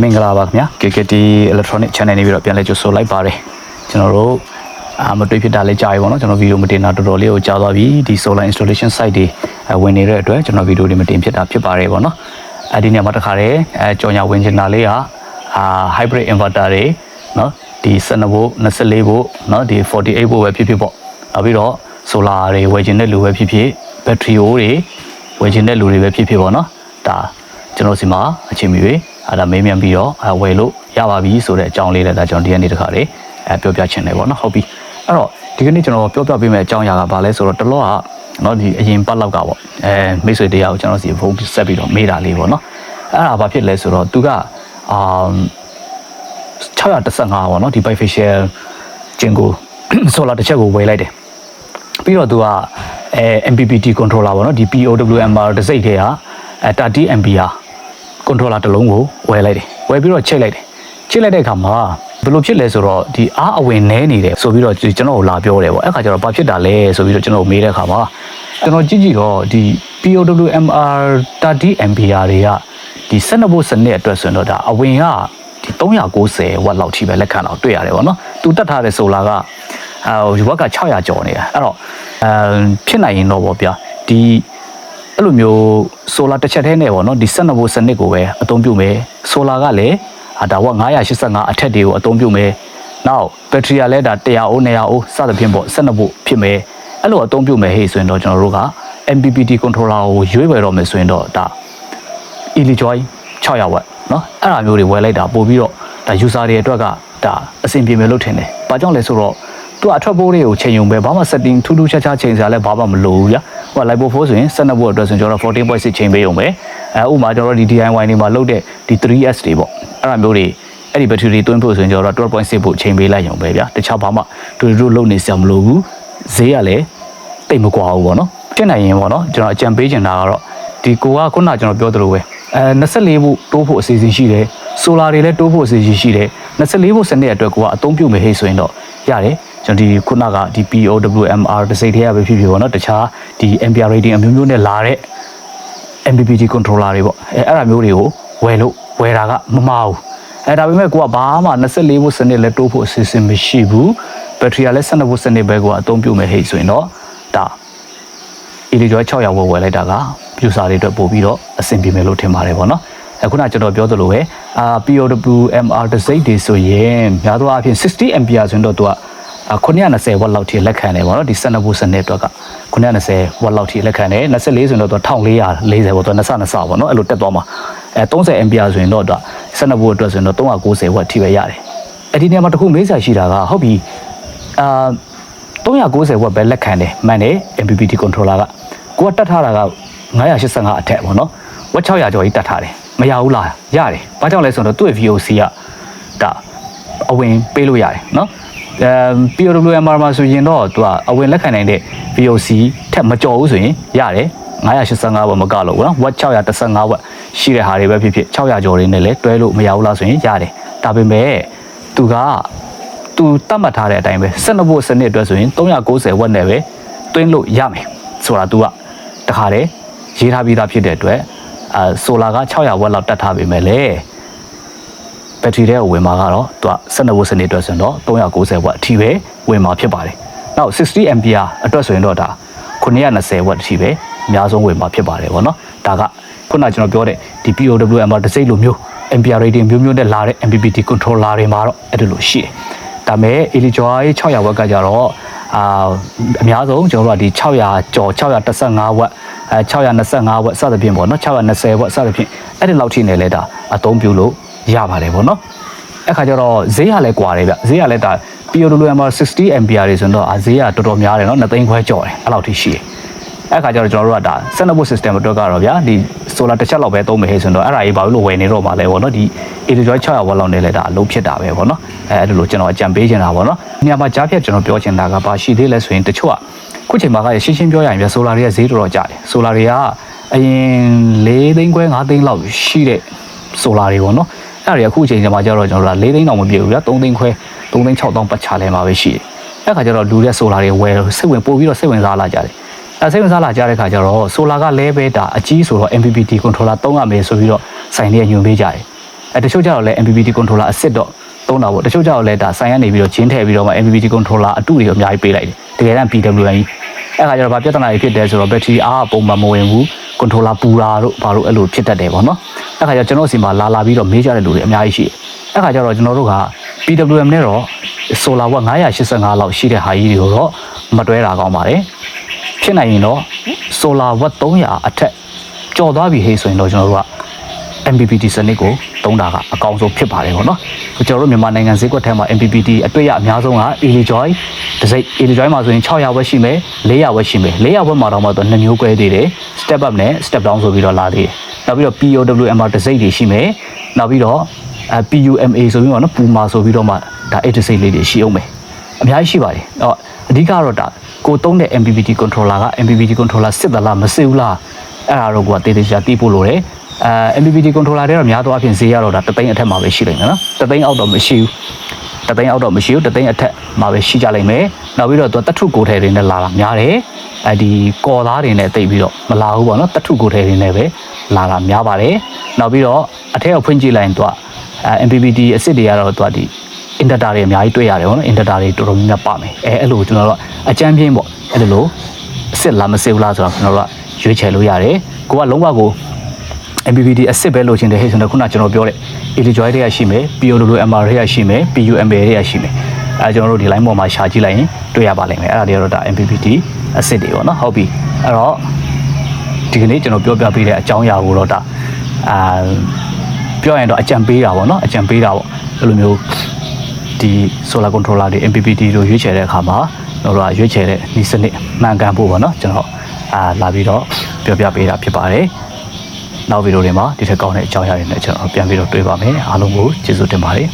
မင်္ဂလာပါခင်ဗျာ KKT Electronic Channel နေပြီးတော့ပြန်လဲကြိုဆိုလိုက်ပါတယ်ကျွန်တော်တို့အာမတွေ့ဖြစ်တာလဲကြာပြီပေါ့နော်ကျွန်တော်ဗီဒီယိုမတင်တာတော်တော်လေးကိုကြာသွားပြီဒီ solar installation site တွေအဲဝင်နေတဲ့အတွက်ကျွန်တော်ဗီဒီယိုတွေမတင်ဖြစ်တာဖြစ်ပါတယ်ပေါ့နော်အဲဒီနေရာမှာတခါတည်းအဲကြော်ညာဝင်ချင်တာလေးကအာ hybrid inverter တွေနော်ဒီ12ဗို့24ဗို့နော်ဒီ48ဗို့ပဲဖြစ်ဖြစ်ပေါ့နောက်ပြီးတော့ solar တွေဝယ်ချင်တဲ့လူပဲဖြစ်ဖြစ်ဘက်ထရီအိုးတွေဝယ်ချင်တဲ့လူတွေပဲဖြစ်ဖြစ်ပေါ့နော်ဒါကျွန်တော်စီမှာအချိန်မီတွေ အဲ့ဒါမေးမြန်းပြီးတော့အဲဝယ်လို့ရပါပြီဆိုတဲ့အကြောင်းလေးလည်းဒါကျွန်တော်ဒီကနေ့တခါလေးအဲပြောပြချင်တယ်ပေါ့နော်ဟုတ်ပြီအဲ့တော့ဒီကနေ့ကျွန်တော်ပြောပြပေးမယ့်အကြောင်းအရာကဘာလဲဆိုတော့တလောကနော်ဒီအရင်ပတ်လောက်ကပေါ့အဲမိတ်ဆွေတရားကိုကျွန်တော်စီဖုန်းဆက်ပြီးတော့မေးတာလေးပေါ့နော်အဲ့ဒါဘာဖြစ်လဲဆိုတော့သူကအာ615ပေါ့နော်ဒီ bifacial ကျင်ကို solar တစ်ချက်ကိုဝယ်လိုက်တယ်ပြီးတော့သူကအဲ MPPT controller ပေါ့နော်ဒီ POWMR တစ်စိတ်ထဲကအဲ 30MPR controller တစ်လုံးကိုဝယ်လိုက်တယ်ဝယ်ပြီးတော့ချိတ်လိုက်တယ်ချိတ်လိုက်တဲ့အခါမှာဘယ်လိုဖြစ်လဲဆိုတော့ဒီအားအဝင်နဲနေတယ်ဆိုပြီးတော့ကျွန်တော်ကိုလာပြောတယ်ပေါ့အဲ့ခါကျတော့ဘာဖြစ်တာလဲဆိုပြီးတော့ကျွန်တော်မေးတဲ့အခါမှာကျွန်တော်ကြည့်ကြည့်တော့ဒီ POWMR 30MPR တွေကဒီ12ဘို့စနစ်အတွက်ဆိုရင်တော့ဒါအဝင်ကဒီ390ဝက်လောက်ထိပဲလက်ခံတော့တွေ့ရတယ်ပေါ့နော်သူတက်ထားတဲ့ဆိုလာကအဲဝက်က600ကျော်နေတာအဲ့တော့အဲဖြစ်နိုင်ရင်တော့ဗောဗျာဒီ အဲ့လိုမျိုးဆိုလာတစ်ချက်တည်းနဲ့ဗောနော်ဒီ12ဘို့စနစ်ကိုပဲအသုံးပြုမယ်ဆိုလာကလည်းအာဒါဝက်985အထက်တွေကိုအသုံးပြုမယ်နောက်ဘက်ထရီကလည်းဒါ100အိုး200အိုးစသဖြင့်ပေါ့12ဘို့ဖြစ်မယ်အဲ့လိုအသုံးပြုမယ်ဟေ့ဆိုရင်တော့ကျွန်တော်တို့က MPPT controller ကိုရွေးဝယ်တော့မယ်ဆိုရင်တော့ဒါ Electroy 600ဝက်เนาะအဲ့ဒါမျိုးတွေဝယ်လိုက်တာပို့ပြီးတော့ဒါ user တွေအတွက်ကဒါအဆင်ပြေမယ်လို့ထင်တယ်။ဘာကြောင့်လဲဆိုတော့သူကအထွက်ပိုးတွေကိုချိန်ုံပဲဘာမှ setting ထူးထူးခြားခြားချိန်စရာလည်းဘာမှမလိုဘူးဗျာ။ ဟိုက Live 4ဆိုရင်12ဘို့အတွက်ဆိုရင်ကျွန်တော်14.6ချိန်ပေးရုံပဲ။အဲဥပမာကျွန်တော်ဒီ DIY တွေမှာလုပ်တဲ့ဒီ 3S တွေပေါ့။အဲ့ဒါမျိုးတွေအဲ့ဒီ battery တွေတွင်းဖို့ဆိုရင်ကျွန်တော်12.6ဘို့ချိန်ပေးလိုက်ရုံပဲဗျာ။တခြားဘာမှတူတူလုပ်နေစရာမလိုဘူး။ဈေးကလည်းတိတ်မကွာဘူးပေါ့နော်။ဖြစ်နိုင်ရင်ပေါ့နော်ကျွန်တော်အကြံပေးချင်တာကတော့ဒီကိုကခုနကကျွန်တော်ပြောသလိုပဲအဲ24ဘို့တိုးဖို့အစီအစဉ်ရှိတယ်ဆိုလာတွေလည်းတိုးဖို့အစီအစဉ်ရှိတယ်24ဘို့စနစ်အတွက်ကိုကအသုံးပြုမယ်ဟေ့ဆိုရင်တော့ရတယ် ကျွန်တော်ဒီခုနကဒီ POWMR တစ်စိတ်တည်းရပဲဖြစ်ဖြစ်ပေါ့နော်တခြားဒီ MPR rating အမျိုးမျိုးနဲ့လာတဲ့ MPPT controller တွေပေါ့အဲအဲ့ဒါမျိုးတွေကိုဝယ်လို့ဝယ်တာကမမှားဘူးအဲဒါပေမဲ့ကိုကဘာမှ24ဘို့စနစ်လည်းတိုးဖို့အစီအစဉ်မရှိဘူးဘက်ထရီကလည်း12ဘို့စနစ်ပဲကိုကအသုံးပြုမယ်ဟေ့ဆိုရင်တော့ဒါ Electroy 600ဝယ်ဝယ်လိုက်တာက user တွေအတွက်ပို့ပြီးတော့အဆင်ပြေမယ်လို့ထင်ပါတယ်ပေါ့နော်အခုနကျွန်တော်ပြောသလိုပဲအာ POWMR တစ်စိတ်တွေဆိုရင်များသောအားဖြင့်60 ampere ဆိုရင်တော့သူက 920 watt လောက်ထိလက်ခံတယ်ပေါ့နော်ဒီ12ဘို့စနစ်အတွက်က920 watt လောက်ထိလက်ခံတယ်24ဆိုရင်တော့သူ1440ပေါ့သူကနှစ်ဆနှစ်ဆပေါ့နော်အဲ့လိုတက်သွားမှာအဲ30 ampere ဆိုရင်တော့သူက12ဘို့အတွက်ဆိုရင်တော့390 watt ထိပဲရတယ်အဲ့ဒီနေရာမှာတခုမေးစရာရှိတာကဟုတ်ပြီအာ390 watt ပဲလက်ခံတယ်မှန်တယ် MPPT controller ကကိုကတက်ထားတာက985အထက်ပေါ့နော်ဝက်600ကျော်ကြီးတက်ထားတယ်မရဘူးလားရတယ်ဘာကြောင့်လဲဆိုတော့သူ့ရဲ့ VOC ကဒါအဝင်ပေးလို့ရတယ်နော် အဲ PWMR မှာဆိုရင်တော့သူကအဝင်လက်ခံနိုင်တဲ့ VOC ထက်မကျော်ဘူးဆိုရင်ရတယ်985ဝက်မကလို့နော်ဝက်615ဝက်ရှိတဲ့ဟာတွေပဲဖြစ်ဖြစ်600ကျော်တွေနဲ့လည်းတွဲလို့မရဘူးလားဆိုရင်ရတယ်ဒါပေမဲ့သူကသူတတ်မှတ်ထားတဲ့အတိုင်းပဲ12ဘို့စနစ်အတွက်ဆိုရင်390ဝက်နဲ့ပဲတွင်းလို့ရမယ်ဆိုတာ तू ကတခါတည်းရေးထားပြီးသားဖြစ်တဲ့အတွက်အဲဆိုလာက600ဝက်လောက်တက်ထားပေမဲ့လေ ဘက်ထရီတဲ့ဝင်မှာကတော့သူက12ဘို့စနစ်အတွက်ဆိုရင်တော့390ဝက်အထိပဲဝင်မှာဖြစ်ပါတယ်။နောက် 60 ampere အတွက်ဆိုရင်တော့ဒါ920ဝက်အထိပဲအများဆုံးဝင်မှာဖြစ်ပါတယ်ဗောနော်။ဒါကခုနကျွန်တော်ပြောတဲ့ဒီ POWMR တစ်စိတ်လိုမျိုး ampere rating မျိုးမျိုးနဲ့လာတဲ့ MPPT controller တွေမှာတော့အဲ့ဒါလိုရှိတယ်။ဒါပေမဲ့ Electroy 600ဝက်ကကြတော့အာအများဆုံးကျွန်တော်တို့ကဒီ600ကျော်615ဝက်အဲ625ဝက်စသဖြင့်ပေါ့နော်620ဝက်စသဖြင့်အဲ့ဒီလောက်ထိနေလဲဒါအသုံးပြုလို့ ရပါတယ်ပေါ့နော်အဲ့ခါကျတော့ဈေးကလည်းကွာတယ်ဗျဈေးကလည်းဒါ POWM 60 ampere တွေဆိုတော့ဈေးကတော်တော်များတယ်နော်2သိန်းခွဲကျော်တယ်အဲ့လောက်ထိရှိတယ်အဲ့ခါကျတော့ကျွန်တော်တို့ကဒါ Senable system အတွက်ကတော့ဗျာဒီ solar တစ်ချက်လောက်ပဲသုံးမယ်ဟဲ့ဆိုတော့အဲ့ဒါကြီးဘာလို့ဝယ်နေတော့မှလဲပေါ့နော်ဒီ Electroy 600ဝက်လောက်နေလဲဒါအလုံးဖြစ်တာပဲပေါ့နော်အဲအဲ့လိုကျွန်တော်အကြံပေးချင်တာပေါ့နော်ဒီညမှာကြားဖြတ်ကျွန်တော်ပြောချင်တာကဘာရှိသေးလဲဆိုရင်တချို့ကခုချိန်မှာကရှင်းရှင်းပြောရရင်ဗျ solar တွေကဈေးတော်တော်ကျတယ် solar တွေကအရင်၄သိန်းခွဲ၅သိန်းလောက်ရှိတဲ့ solar တွေပေါ့နော် အဲ့ဒါတွေအခုချိန်ကျမှကျတော့ကျွန်တော်တို့က၄သိန်းတောင်မပြည့်ဘူးဗျာ၃သိန်းခွဲ၃သိန်း6တောင်ပတ်ချလဲမှာပဲရှိတယ်အဲ့ခါကျတော့လူတဲ့ solar တွေဝယ်စိတ်ဝင်ပို့ပြီးတော့စိတ်ဝင်စားလာကြတယ်အဲစိတ်ဝင်စားလာကြတဲ့ခါကျတော့ solar ကလဲပဲဒါအကြီးဆိုတော့ MPPT controller သုံးရမယ်ဆိုပြီးတော့ဆိုင်တွေကညွှန်ပေးကြတယ်အဲတချို့ကျတော့လည်း MPPT controller အစ်စ်တော့သုံးတာပေါ့တချို့ကျတော့လည်းဒါဆိုင်ကနေပြီးတော့ချင်းထည့်ပြီးတော့မှ MPPT controller အတုတွေအများကြီးပေးလိုက်တယ်တကယ်တမ်း PWM ကြီးအဲ့ခါကျတော့ဗာပြဿနာတွေဖြစ်တယ်ဆိုတော့ battery အားအပုံမှန်မဝင်ဘူး controller ပူတာတို့ဘာလို့အဲ့လိုဖြစ်တတ်တယ်ပေါ့နော် အဲ့ခါကျတော့ကျွန်တော်စီမှာလာလာပြီးတော့မေးကြတဲ့လူတွေအများကြီးရှိတယ်အဲ့ခါကျတော့ကျွန်တော်တို့က PWM နဲ့တော့ solar watt 985လောက်ရှိတဲ့ဟာကြီးတွေကိုတော့မတွဲတာကောင်းပါတယ်ဖြစ်နိုင်ရင်တော့ solar watt 300အထက်ကျော်သွားပြီဟေးဆိုရင်တော့ကျွန်တော်တို့က MPPT စနစ်ကို သုံးတာကအကောင်းဆုံးဖြစ်ပါတယ်ပေါ့နော်။ကျွန်တော်တို့မြန်မာနိုင်ငံဈေးကွက်ထဲမှာ MPPT အတွေ့အအများဆုံးက Elijoy တစ်စိတ် Elijoy မှာဆိုရင်600ဝက်ရှိမယ်400ဝက်ရှိမယ်400ဝက်မှာတော့မှတော့2မျိုး꿰သေးတယ် step up နဲ့ step down ဆိုပြီးတော့လာသေးတယ်။နောက်ပြီးတော့ POWM မှာတစ်စိတ်တွေရှိမယ်။နောက်ပြီးတော့အဲ PUMA ဆိုပြီးတော့နော်ပူမာဆိုပြီးတော့မှဒါ8တစ်စိတ်လေးတွေရှိအောင်မယ်။အများကြီးရှိပါတယ်။အော်အဓိကတော့ဒါကိုသုံးတဲ့ MPPT controller က MPPT controller စစ်သလားမစစ်ဘူးလားအဲ့ဒါတော့ကိုကတေးသေးချာတီးဖို့လိုတယ် အဲ MPPT controller တွေတော့များသောအားဖြင့်ဈေးရတော့ဒါတသိန်းအထက်မှာပဲရှိလိမ့်မယ်နော်တသိန်းအောက်တော့မရှိဘူးတသိန်းအောက်တော့မရှိဘူးတသိန်းအထက်မှာပဲရှိကြလိမ့်မယ်နောက်ပြီးတော့သူကတထုကိုယ်ထဲတွေနဲ့လာတာများတယ်အဲဒီကော်သားတွေနဲ့တိတ်ပြီးတော့မလာဘူးပေါ့နော်တထုကိုယ်ထဲတွေနဲ့ပဲလာတာများပါတယ်နောက်ပြီးတော့အထက်ကဖွင့်ကြည့်လိုက်ရင်သူကအဲ MPPT အစ်စ်တွေကတော့သူကဒီအင်တာတာတွေအများကြီးတွေ့ရတယ်ပေါ့နော်အင်တာတာတွေတော်တော်များများပါမယ်အဲအဲ့လိုကျွန်တော်တို့ကအကြမ်းပြင်းပေါ့အဲ့လိုလိုအစ်စ်လားမစစ်ဘူးလားဆိုတော့ကျွန်တော်တို့ကရွေးချယ်လို့ရတယ်ကိုကလုံးဝကို MPPD အစ်စ်ပဲလိုချင်တယ်ဟဲ့ဆိုတော့ခုနကျွန်တော်ပြောတဲ့ Elijoy တွေကရှိမယ် POWMR တွေကရှိမယ် PUMA တွေကရှိမယ်အဲကျွန်တော်တို့ဒီ line ပေါ်မှာရှာကြည့်လိုက်ရင်တွေ့ရပါလိမ့်မယ်အဲ့ဒါတွေကတော့ဒါ MPPD အစ်စ်တွေပေါ့နော်ဟုတ်ပြီအဲ့တော့ဒီကနေ့ကျွန်တော်ပြောပြပေးတဲ့အကြောင်းအရာကိုတော့ဒါအာပြောရင်တော့အကြံပေးတာပေါ့နော်အကြံပေးတာပေါ့အဲ့လိုမျိုးဒီ solar controller တွေ MPPT တို့ရွေးချယ်တဲ့အခါမှာကျွန်တော်တို့ကရွေးချယ်တဲ့ဤစနစ်မှန်ကန်ဖို့ပေါ့နော်ကျွန်တော်အာလာပြီးတော့ပြောပြပေးတာဖြစ်ပါတယ် နောက်ဗီဒီယိုတွေမှာဒီထက်ကောင်းတဲ့အကြောင်းအရာတွေနဲ့ကျွန်တော်ပြန်ပြီးတော့တွေ့ပါမယ်အားလုံးကိုကျေးဇူးတင်ပါတယ်